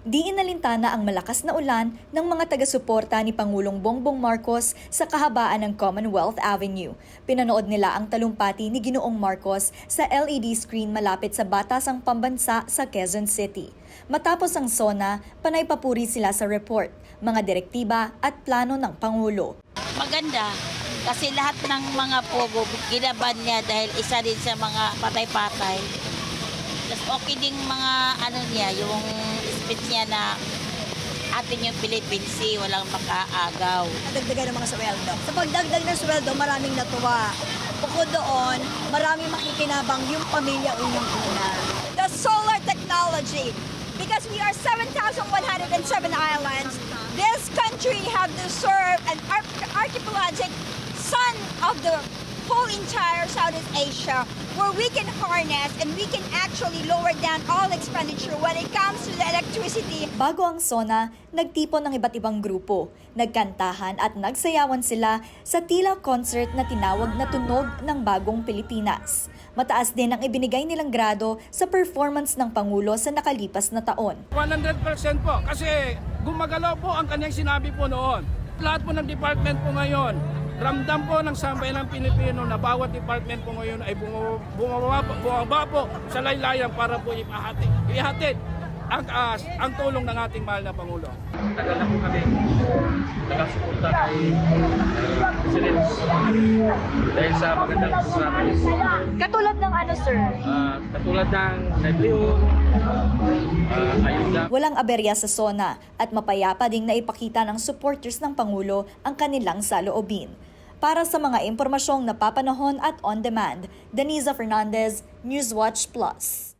Di inalintana ang malakas na ulan ng mga taga-suporta ni Pangulong Bongbong Marcos sa kahabaan ng Commonwealth Avenue. Pinanood nila ang talumpati ni Ginoong Marcos sa LED screen malapit sa Batasang Pambansa sa Quezon City. Matapos ang SONA, panay papuri sila sa report, mga direktiba at plano ng Pangulo. Maganda. Kasi lahat ng mga pogo, ginaban niya dahil isa din sa mga patay-patay. Tapos okay ding mga ano niya, yung speech niya na atin yung Philippine Sea, walang makaagaw. dagdagan ng mga sweldo. Sa pagdagdag ng sweldo, maraming natuwa. Bukod doon, maraming makikinabang yung pamilya unang-una. The solar technology, because we are 7,107 islands, this country have to serve an arch- archipelagic sun of the whole entire Southeast Asia where we can harness and we can actually lower down all expenditure when it comes to the electricity Bago ang SONA, nagtipon ng iba't ibang grupo. Nagkantahan at nagsayawan sila sa tila concert na tinawag na Tunog ng Bagong Pilipinas. Mataas din ang ibinigay nilang grado sa performance ng Pangulo sa nakalipas na taon. 100% po kasi gumagalaw po ang kanyang sinabi po noon. Lahat po ng department po ngayon, ramdam po ng sambayan ng Pilipino na bawat department po ngayon ay bumaba, bumaba, po- bumaba po sa laylayan para po ipahatid, ihatid ang, ah, ang tulong ng ating mahal na Pangulo. tagal na po kami nakasuporta kay uh, President dahil sa magandang programa niya. Katulad ng ano, sir? Uh, katulad ng livelihood, uh, ayuda Walang aberya sa SONA at mapayapa ding naipakita ng supporters ng Pangulo ang kanilang saloobin. Para sa mga impormasyong napapanahon at on-demand, Deniza Fernandez, Newswatch Plus.